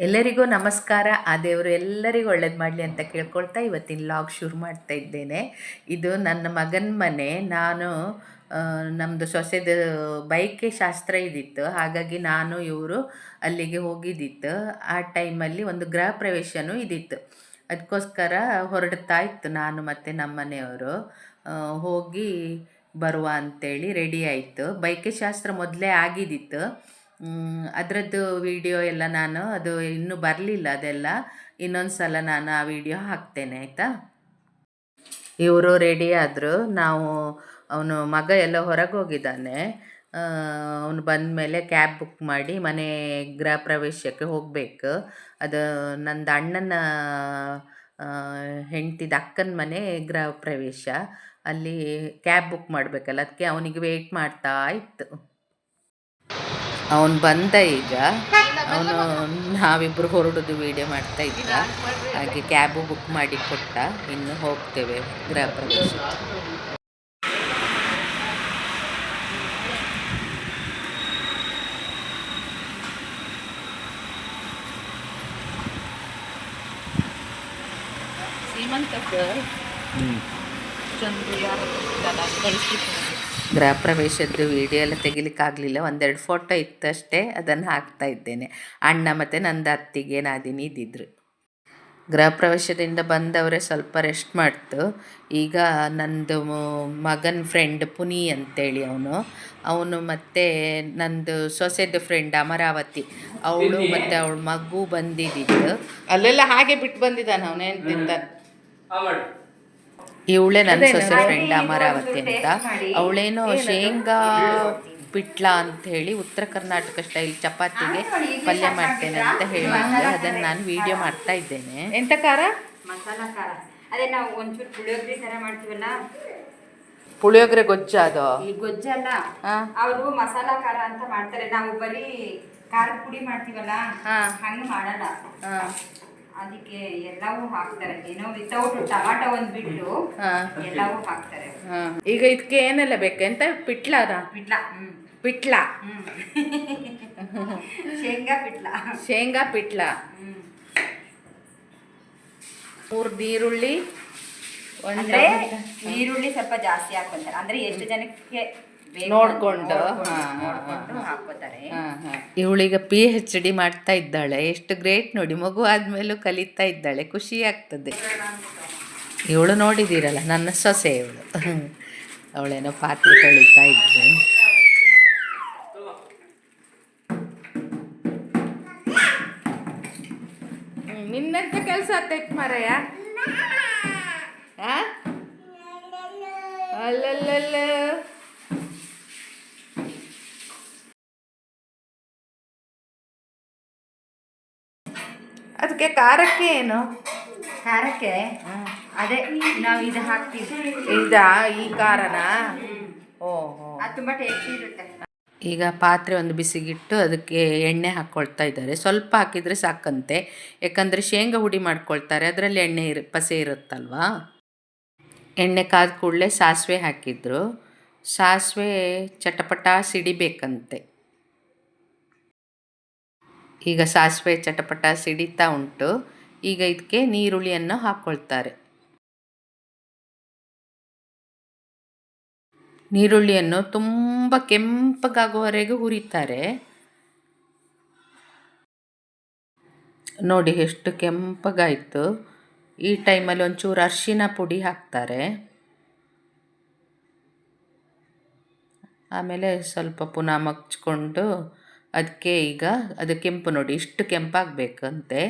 ಎಲ್ಲರಿಗೂ ನಮಸ್ಕಾರ. ಆ ದೇವರು ಎಲ್ಲರಿಗೂ ಒಳ್ಳೇದು ಮಾಡಲಿ ಅಂತ ಕೇಳ್ಕೊಳ್ತಾ ಇವತ್ತಿನ ಲಾಗ್ ಶುರು ಮಾಡ್ತಾ ಇದ್ದೇನೆ. ಇದು ನನ್ನ ಮಗನ ಮನೆ. ನಾನು ನಮ್ಮದು ಸೊಸೆದು ಬೈಕೆ ಶಾಸ್ತ್ರ ಇದ್ದಿತ್ತು ಹಾಗಾಗಿ ನಾನು ಇವರು ಅಲ್ಲಿಗೆ ಹೋಗಿದ್ದಿತ್ತು ಆ ಟೈಮಲ್ಲಿ ಒಂದು ಗೃಹ ಪ್ರವೇಶನೂ ಇದ್ದಿತ್ತು ಅದಕ್ಕೋಸ್ಕರ ಹೊರಡ್ತಾ ಇತ್ತು ನಾನು ಮತ್ತು ನಮ್ಮ ಮನೆಯವರು. ಆ, ಹೋಗಿ ಬರುವ ಅಂತೇಳಿ ರೆಡಿ ಆಯಿತು. ಬೈಕೆ ಶಾಸ್ತ್ರ ಮೊದಲೇ ಆಗಿದ್ದಿತ್ತು ಅದರದ್ದು ವಿಡಿಯೋ ಎಲ್ಲ ನಾನು ಅದು ಇನ್ನೂ ಬರಲಿಲ್ಲ ಅದೆಲ್ಲ. ಇನ್ನೊಂದು ಸಲ ನಾನು ಆ ವಿಡಿಯೋ ಹಾಕ್ತೇನೆ, ಆಯಿತಾ? ಇವರು ರೆಡಿ ಆದರು. ನಾವು ಅವನು ಮಗ ಎಲ್ಲ ಹೊರಗೆ ಹೋಗಿದ್ದಾನೆ ಅವನು ಬಂದ ಮೇಲೆ ಕ್ಯಾಬ್ ಬುಕ್ ಮಾಡಿ ಮನೆ ಗೃಹ ಪ್ರವೇಶಕ್ಕೆ ಹೋಗಬೇಕು. ಅದು ನಂದು ಅಣ್ಣನ ಹೆಂಡ್ತಿದ ಅಕ್ಕನ ಮನೆ ಗೃಹ ಪ್ರವೇಶ. ಅಲ್ಲಿ ಕ್ಯಾಬ್ ಬುಕ್ ಮಾಡಬೇಕಲ್ಲ, ಅದಕ್ಕೆ ಅವನಿಗೆ ವೇಟ್ ಮಾಡ್ತಾ ಇತ್ತು. ಅವನು ಬಂದ ಈಗ. ಅವನು ನಾವಿಬ್ಬರು ಹೊರಡೋದು ವಿಡಿಯೋ ಮಾಡ್ತಾ ಇದ್ದ. ಹಾಗೆ ಕ್ಯಾಬು ಬುಕ್ ಮಾಡಿ ಕೊಟ್ಟ. ಇನ್ನು ಹೋಗ್ತೇವೆ ಗೃಹ ಪ್ರವೇಶ ಗೃಹ ಪ್ರವೇಶದ್ದು ವಿಡಿಯೋ ಎಲ್ಲ ತೆಗಿಲಿಕ್ಕಾಗಲಿಲ್ಲ. ಒಂದೆರಡು ಫೋಟೋ ಇತ್ತಷ್ಟೇ ಅದನ್ನು ಹಾಕ್ತಾ ಇದ್ದೇನೆ. ಅಣ್ಣ ಮತ್ತು ನಂದು ಅತ್ತಿಗೆ ನಾದಿನಿ ಇದ್ದಿದ್ರು. ಗೃಹ ಪ್ರವೇಶದಿಂದ ಬಂದವರೇ ಸ್ವಲ್ಪ ರೆಸ್ಟ್ ಮಾಡ್ತು. ಈಗ ನಂದು ಮಗನ ಫ್ರೆಂಡ್ ಪುನಿ ಅಂತೇಳಿ ಅವನು. ಅವನು ಮತ್ತು ನಂದು ಸೊಸೆದು ಫ್ರೆಂಡ್ ಅಮರಾವತಿ. ಅವಳು ಮತ್ತು ಅವಳ ಮಗು ಬಂದಿದ್ದಿದ್ದು. ಅಲ್ಲೆಲ್ಲ ಹಾಗೆ ಬಿಟ್ಟು ಬಂದಿದ್ದಾನೆ ಅವನೇನು ಎಂತಿಂತ ಇವಳೇ ನನ್ನ ಸೊಸೆ ಫ್ರೆಂಡ್ ಅಮರಾವತಿ ಅಂತ. ಅವಳೇನೋ ಶೇಂಗಾ ಪಿಟ್ಲ ಅಂತ ಹೇಳಿ ಉತ್ತರ ಕರ್ನಾಟಕ ಸ್ಟೈಲ್ ಚಪಾತಿಗೆ ಪಲ್ಯ ಮಾಡ್ತೇನೆ ಅಂತ ಹೇಳಿದ್ದೆ ಅದನ್ನ ನಾನು ವಿಡಿಯೋ ಮಾಡ್ತಾ ಇದ್ದೇನೆ. ಎಂತ ಖಾರ? ಮಸಾಲಾ ಖಾರ. ಅದೇ ನಾವು ಒಂಚೂರು ಪುಳಿಯೋಗರೆ ಥರ ಮಾಡ್ತೀವಲ್ಲ? ಪುಳಿಯೋಗರೆ ಗೊಜ್ಜ ಅದು? ಈ ಗೊಜ್ಜಲ್ಲ ಅಲ್ಲ. ಅವರು ಮಸಾಲ ಖಾರ ಅಂತ ಮಾಡ್ತಾರೆ. ನಾವು ಬರೀ ಖಾರದ ಪುಡಿ ಮಾಡ್ತೀವಲ್ಲ. ಹಂಗೆ ಮಾಡಲ್ಲ. ಹಾ, ಅದಕ್ಕೆ ಎಲ್ಲವೂ ಹಾಕ್ತಾರೆ. ಏನೋ ವಿತೌಟ್ ಟೊಮಾಟೊ ಒಂದ್ ಬಿಟ್ಟು ಎಲ್ಲವೂ ಹಾಕ್ತಾರೆ. ಈಗ ಇದಕ್ಕೆ ಏನೆಲ್ಲ ಬೇಕು? ಎಂತ? ಪಿಟ್ಲಾದ? ಪಿಟ್ಲ. ಹ್ಮ್. ಪಿಟ್ಲ. ಶೇಂಗಾ ಪಿಟ್ಲ. ಶೇಂಗಾ ಪಿಟ್ಲ. ಮೂರು ಈರುಳ್ಳಿ ಒಂದೇ ಅಂದ್ರೆ ಈರುಳ್ಳಿ ಸ್ವಲ್ಪ ಜಾಸ್ತಿ ಹಾಕೊಂತಾರೆ. ಅಂದ್ರೆ ಎಷ್ಟು ಜನಕ್ಕೆ ನೋಡ್ಕೊಂಡು, ಹಾಕೋತಾರೆ ಇವಳೀಗ ಪಿ ಎಚ್ ಡಿ ಮಾಡ್ತಾ ಇದ್ದಾಳೆ. ಎಷ್ಟು ಗ್ರೇಟ್ ನೋಡಿ. ಮಗು ಆದ್ಮೇಲೂ ಕಲಿತಾ ಇದ್ದಾಳೆ. ಖುಷಿ ಆಗ್ತದೆ. ಇವಳು ನೋಡಿದಿರಲ್ಲ ನನ್ನ ಸೊಸೆ ಇವಳು. ಅವಳೇನೋ ಪಾತ್ರೆ ತೊಳಿತಾ ಇದ್ದಳು ನಿನ್ನಂತ ಕೆಲಸ ಆಗ್ತೈತೆ ಮಾರಯ್ಯ? ಅಲ್ಲಲ್ಲಲ್ಲ ಅದಕ್ಕೆ ಖಾರಕ್ಕೆ ಏನು? ಖಾರಕ್ಕೆ? ಅದೇ ನಾವು ಇದು ಹಾಕ್ತೀವಿ. ಇದಾ ಈ ಖಾರನ? ಓ ಹೋ. ಅದು ತುಂಬಾ ಟೇಸ್ಟಿ ಇರುತ್ತೆ. ಈಗ ಪಾತ್ರೆ ಒಂದು ಬಿಸಿಗಿಟ್ಟು ಅದಕ್ಕೆ ಎಣ್ಣೆ ಹಾಕ್ಕೊಳ್ತಾ ಇದ್ದಾರೆ. ಸ್ವಲ್ಪ ಹಾಕಿದರೆ ಸಾಕಂತೆ. ಯಾಕಂದರೆ ಶೇಂಗಾ ಹುಡಿ ಮಾಡ್ಕೊಳ್ತಾರೆ. ಅದರಲ್ಲಿ ಎಣ್ಣೆ ಇರು ಪಸೆ ಇರುತ್ತಲ್ವಾ? ಎಣ್ಣೆ ಕಾದ ಕೂಡಲೇ ಸಾಸಿವೆ ಹಾಕಿದ್ರು. ಸಾಸಿವೆ ಚಟಪಟ ಸಿಡಿಬೇಕಂತೆ. ಈಗ ಸಾಸಿವೆ ಚಟಪಟ ಸಿಡಿತಾ ಉಂಟು. ಈಗ ಇದಕ್ಕೆ ನೀರುಳ್ಳಿಯನ್ನು ಹಾಕ್ಕೊಳ್ತಾರೆ ನೀರುಳ್ಳಿಯನ್ನು ತುಂಬ ಕೆಂಪಗಾಗುವವರೆಗೂ ಹುರಿತಾರೆ. ನೋಡಿ ಎಷ್ಟು ಕೆಂಪಗಾಯಿತು. ಈ ಟೈಮಲ್ಲಿ ಒಂಚೂರು ಅರಿಶಿನ ಪುಡಿ ಹಾಕ್ತಾರೆ. ಆಮೇಲೆ ಸ್ವಲ್ಪ ಪುನಃ ಮಗ್ಚ್ಕೊಂಡು ಅದಕ್ಕೆ ಈಗ ಅದು ಕೆಂಪು ನೋಡಿ, ಇಷ್ಟು ಕೆಂಪಾಗಬೇಕಂತೆ.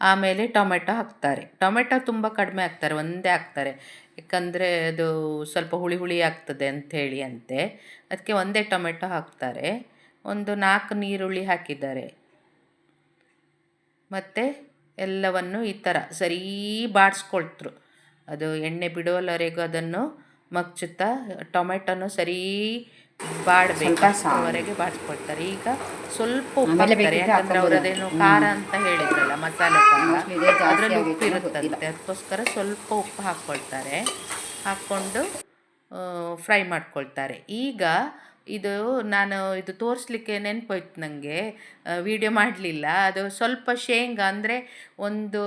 ಆಮೇಲೆ ಟೊಮೆಟೊ ಹಾಕ್ತಾರೆ. ಟೊಮೆಟೊ ತುಂಬ ಕಡಿಮೆ ಹಾಕ್ತಾರೆ, ಒಂದೇ ಹಾಕ್ತಾರೆ. ಯಾಕಂದರೆ ಅದು ಸ್ವಲ್ಪ ಹುಳಿ ಹುಳಿ ಆಗ್ತದೆ ಅಂಥೇಳಿ ಅಂತೆ. ಅದಕ್ಕೆ ಒಂದೇ ಟೊಮೆಟೊ ಹಾಕ್ತಾರೆ. ಒಂದು ನಾಲ್ಕು ನೀರುಳ್ಳಿ ಹಾಕಿದ್ದಾರೆ. ಮತ್ತು ಎಲ್ಲವನ್ನು ಈ ಥರ ಸರಿ ಬಾಡಿಸ್ಕೊಳ್ತರು. ಅದು ಎಣ್ಣೆ ಬಿಡುವವರೆಗೂ ಅದನ್ನು ಮಗ್ಚುತ್ತಾ ಟೊಮೆಟೊನು ಸರಿ ಬಾಡಬೇಕು ಅಷ್ಟರವರೆಗೆ ಬಾಡಿಸ್ಕೊಳ್ತಾರೆ ಈಗ ಸ್ವಲ್ಪ ಉಪ್ಪಾಕ್ತಾರೆ ಯಾಕಂದ್ರೆ ಅವ್ರು ಅದೇನು ಖಾರ ಅಂತ ಹೇಳಿದ್ರಲ್ಲ ಮಸಾಲೆ ಖಾರ ಅದರಲ್ಲಿ ಉಪ್ಪು ಇರುತ್ತಂತೆ. ಅದಕ್ಕೋಸ್ಕರ ಸ್ವಲ್ಪ ಉಪ್ಪು ಹಾಕ್ಕೊಳ್ತಾರೆ. ಹಾಕ್ಕೊಂಡು ಫ್ರೈ ಮಾಡ್ಕೊಳ್ತಾರೆ. ಈಗ ಇದು ನಾನು ಇದು ತೋರಿಸ್ಲಿಕ್ಕೆ ನೆನಪೋಯ್ತು ನನಗೆ ವಿಡಿಯೋ ಮಾಡಲಿಲ್ಲ. ಅದು ಸ್ವಲ್ಪ ಶೇಂಗಾ ಅಂದರೆ ಒಂದು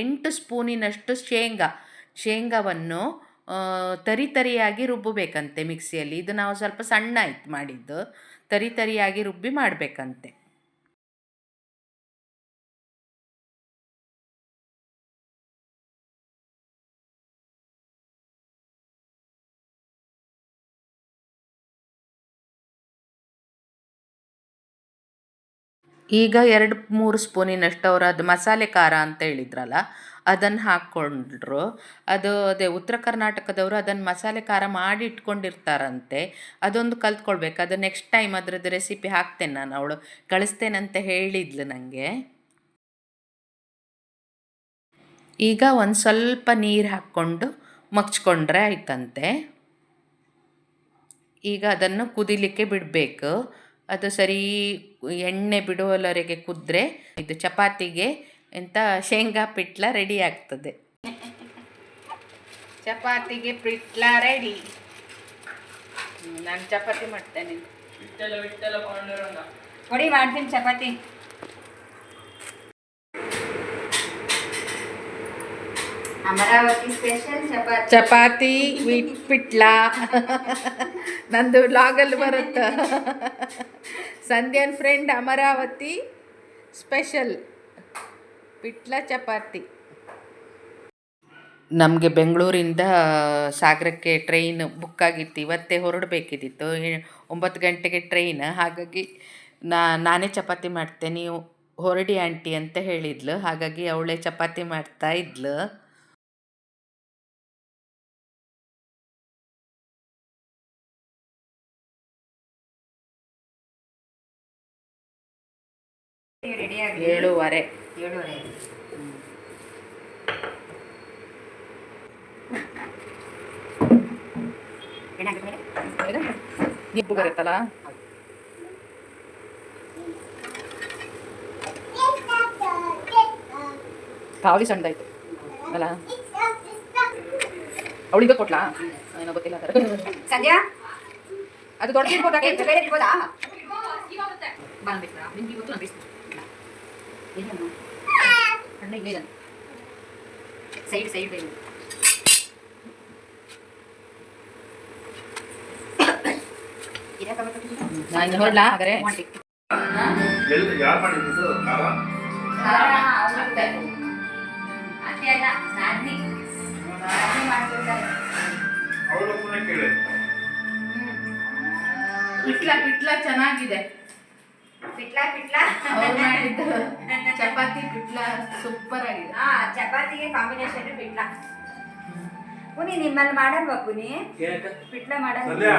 ಎಂಟು ಸ್ಪೂನಿನಷ್ಟು ಶೇಂಗಾ. ಶೇಂಗಾವನ್ನು ತರಿ ತರಿಯಾಗಿ ರುಬ್ಬಬೇಕಂತೆ ಮಿಕ್ಸಿಯಲ್ಲಿ. ಇದು ನಾವು ಸ್ವಲ್ಪ ಸಣ್ಣ ಆಯ್ತು ಮಾಡಿದ್ದು. ತರಿ ತರಿಯಾಗಿ ರುಬ್ಬಿ ಮಾಡಬೇಕಂತೆ. ಈಗ ಎರಡು ಮೂರು ಸ್ಪೂನಿನಷ್ಟು ಅವರು ಅದು ಮಸಾಲೆ ಖಾರ ಅಂತ ಹೇಳಿದ್ರಲ್ಲ ಅದನ್ನು ಹಾಕ್ಕೊಂಡ್ರು. ಅದು ಅದೇ ಉತ್ತರ ಕರ್ನಾಟಕದವರು ಅದನ್ನು ಮಸಾಲೆ ಖಾರ ಮಾಡಿ ಇಟ್ಕೊಂಡಿರ್ತಾರಂತೆ. ಅದೊಂದು ಕಲ್ತ್ಕೊಳ್ಬೇಕು. ಅದು ನೆಕ್ಸ್ಟ್ ಟೈಮ್ ಅದರದ್ದು ರೆಸಿಪಿ ಹಾಕ್ತೇನೆ ನಾನು ಅವಳು. ಕಳಿಸ್ತೇನಂತ ಹೇಳಿದ್ಲು ನನಗೆ ಈಗ ಒಂದು ಸ್ವಲ್ಪ ನೀರು ಹಾಕ್ಕೊಂಡು ಮಗ್ಚ್ಕೊಂಡ್ರೆ ಆಯ್ತಂತೆ. ಈಗ ಅದನ್ನು ಕುದಿಲಿಕ್ಕೆ ಬಿಡಬೇಕು. ಅದು ಸರಿ ಎಣ್ಣೆ ಬಿಡುವವರೆಗೆ ಕುದ್ರೆ ಇದು ಚಪಾತಿಗೆ ಎಂತ ಶೇಂಗಾ ಪಿಟ್ಲ ರೆಡಿ ಆಗ್ತದೆ. ಚಪಾತಿಗೆ ಪಿಟ್ಲ ರೆಡಿ ನಾನು ಚಪಾತಿ ಮಾಡ್ತೇನೆ. ಕೊಡಿ ಮಾಡ್ತೀನಿ ಚಪಾತಿ. ಅಮರಾವತಿ ಸ್ಪೆಷಲ್ ಚಪಾತಿ. ಚಪಾತಿ ಪಿಟ್ಲ. ನಂದು ಲಾಗಲ್ಲಿ ಬರುತ್ತೆ? ಸಂಧ್ಯಾನ್ ಫ್ರೆಂಡ್ ಅಮರಾವತಿ ಸ್ಪೆಷಲ್ ಪಿಟ್ಲ ಚಪಾತಿ. ನಮಗೆ ಬೆಂಗಳೂರಿಂದ ಸಾಗರಕ್ಕೆ ಟ್ರೈನ್ ಬುಕ್ ಆಗಿತ್ತು. ಇವತ್ತೇ ಹೊರಡಬೇಕಿದ್ದಿತ್ತು ಒಂಬತ್ತು ಗಂಟೆಗೆ ಟ್ರೈನ್ ಹಾಗಾಗಿ ನಾ ನಾನೇ ಚಪಾತಿ ಮಾಡ್ತೆ. ನೀವು ಹೊರಡಿ ಆಂಟಿ ಅಂತ ಹೇಳಿದ್ಲು. ಹಾಗಾಗಿ ಅವಳೇ ಚಪಾತಿ ಮಾಡ್ತಾ ಇದ್ಲು. ಏಳುವರೆ. ಏಳುವರೆ. ಏನಾಗುತ್ತೆ ನಿಪ್ಪು ಬರುತ್ತಲ್ಲ ಕಾವಲಿ ಸಣ್ಣದಾಯ್ತು ಅಲ್ಲ ಅವಳಿಗೆ ಕೊಟ್ಲಾ ಏನೋ ಗೊತ್ತಿಲ್ಲ ಅದರ ಸಂಧ್ಯಾ ಅದು ದೊಡ್ಡ ಕೆಂಪು ಬೇರೆ ಇರ್ಬೋದಾ ಬಂದ್ಬಿಟ್ರಾ ನಿಮ್ಗೆ ಇವತ್ತು ನಾನು ಬಿಸ್ತು ಏನು ಅಣ್ಣ ಇಲ್ಲೇ ಇದ್ದಾನೆ ಸೈಡ್ ಸೈಡ್ ಬೇರೆ ನಾನು ಹೊರಡ್ಲಾ ಹಾಗಾದ್ರೆ ಎಲ್ಲಿ ಯಾರು ಮಾಡಿದ್ದು ಖಾರ ಅಷ್ಟೇ ಅಲ್ಲ ನಾದ್ನಿ ನಾದ್ನಿ ಮಾಡ್ಕೊಳ್ತಾರೆ ಪಿಟ್ಲ ಪಿಟ್ಲ ಚೆನ್ನಾಗಿದೆ. ಪಿಟ್ಲಾ ಚಪಾತಿ ಪಿಟ್ಲ ಸೂಪರ್ ಆಗಿದೆ. ಹಾ ಚಪಾತಿಗೆ ಕಾಂಬಿನೇಷನ್ ಪಿಟ್ಲಾ. ಪುನಿ ನಿಮ್ಮಲ್ಲಿ ಮಾಡಲ್ವಾ ಪುನಿ? ಪಿಟ್ಲ ಮಾಡಲ್ಲ ಸಂಧ್ಯಾ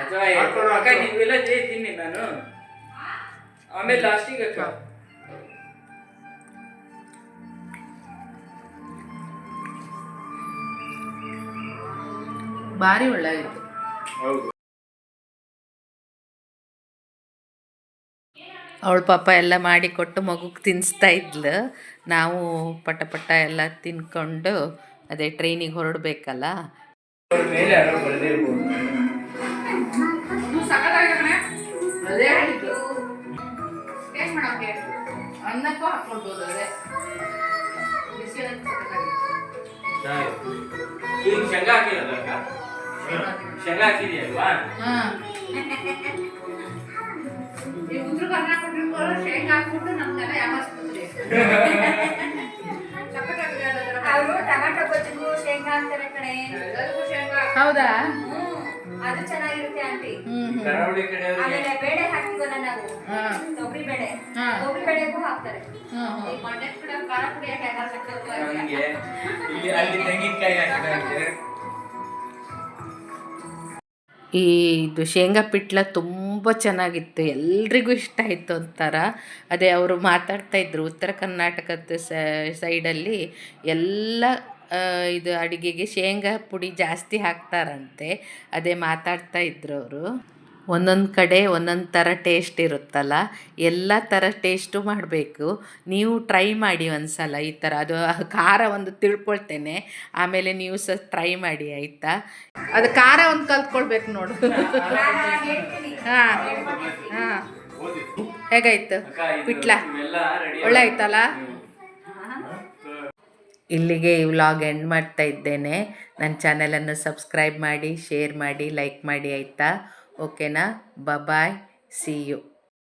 ಅಥವಾ ಅಕ್ಕ ನೀವೆಲ್ಲ ತಿನ್ನಿ ನಾನು. ಆಮೇಲೆ ಲಾಸ್ಟಿಗೆ ಅಕ್ಕ ಭಾರಿ ಒಳ್ಳೆಯಿತ್ತು ಹೌದು. ಅವಳು ಪಾಪ ಎಲ್ಲ ಮಾಡಿಕೊಟ್ಟು ಮಗುಗೆ ತಿನ್ನಿಸ್ತಾ ಇದ್ಲು. ನಾವು ಪಟ ಪಟ ಎಲ್ಲ ತಿನ್ಕೊಂಡು ಅದೇ ಟ್ರೈನಿಗೆ ಹೊರಡಬೇಕಲ್ಲ. ಮೇಲೆ ಯಾರೋ ಬರೆದಿರ್ಬೋದು ಅನ್ನಕ್ಕೂ ಹಾಕ್ಕೊಳ್ಬೋದು ಅದೇ. ಈಗ ಶೇಂಗಾ ಅಕ್ಕ? ಶೇಂಗಾ ಹಾಕಿದೆಯಲ್ವಾ? ಈ ಉತ್ತರ ಶೇಂಗಾ ಹಾಕ್ಬಿಟ್ಟು ನಮ್ದೆಲ್ಲ ಯಾವಸ್ಬಿಟ್ರಿ ಹೌದಾ? ಅದು ಚೆನ್ನಾಗಿರುತ್ತೆ ಆಂಟಿ. ಕರಾವಳಿ ಕಡೆಯವ್ರಿಗೆ ಆಮೇಲೆ ಬೇಳೆ ಹಾಕ್ತೀವಲ್ಲ ನಾವು. ಹಾಂ. ತೊಗರಿ ಬೇಳೆ. ಹಾ. ತೊಗರಿ ಬೇಳೆಗೂ ಹಾಕ್ತಾರೆ. ಈ ಇದು ಶೇಂಗಾ ಪಿಟ್ಲ ತುಂಬ ಚೆನ್ನಾಗಿತ್ತು. ಎಲ್ರಿಗೂ ಇಷ್ಟ ಆಯ್ತು ಅಂತಾರ ಅದೇ ಅವರು ಮಾತಾಡ್ತಾ ಇದ್ರು ಉತ್ತರ ಕರ್ನಾಟಕದ ಸೈಡಲ್ಲಿ ಎಲ್ಲ ಇದು ಅಡುಗೆಗೆ ಶೇಂಗಾ ಪುಡಿ ಜಾಸ್ತಿ ಹಾಕ್ತಾರಂತೆ. ಅದೇ ಮಾತಾಡ್ತಾ ಇದ್ರು ಅವರು. ಒಂದೊಂದು ಕಡೆ ಒಂದೊಂದು ಥರ ಟೇಸ್ಟ್ ಇರುತ್ತಲ್ಲ? ಎಲ್ಲ ಥರ ಟೇಸ್ಟು ಮಾಡಬೇಕು. ನೀವು ಟ್ರೈ ಮಾಡಿ ಒಂದು ಸಲ ಈ ಥರ ಅದು ಖಾರ ಒಂದು ತಿಳ್ಕೊಳ್ತೇನೆ. ಆಮೇಲೆ ನೀವು ಸಹ ಟ್ರೈ ಮಾಡಿ ಆಯಿತಾ? ಅದು ಖಾರ ಒಂದು ಕಲ್ತ್ಕೊಳ್ಬೇಕು ನೋಡು. ಹಾಂ. ಹಾಂ. ಹೇಗಾಯ್ತು? ಬಿಟ್ಲಾ? ಪಿಟ್ಲ ಒಳ್ಳೆ ಆಯ್ತಲ್ಲ? ಇಲ್ಲಿಗೆ ಈ ವ್ಲಾಗ್ ಎಂಡ್ ಮಾಡ್ತಾ ಇದ್ದೇನೆ. ನನ್ನ ಚಾನಲನ್ನು ಸಬ್ಸ್ಕ್ರೈಬ್ ಮಾಡಿ ಶೇರ್ ಮಾಡಿ ಲೈಕ್ ಮಾಡಿ ಆಯಿತಾ? ಓಕೆನಾ ಬಾಯ್ ಸಿ ಯು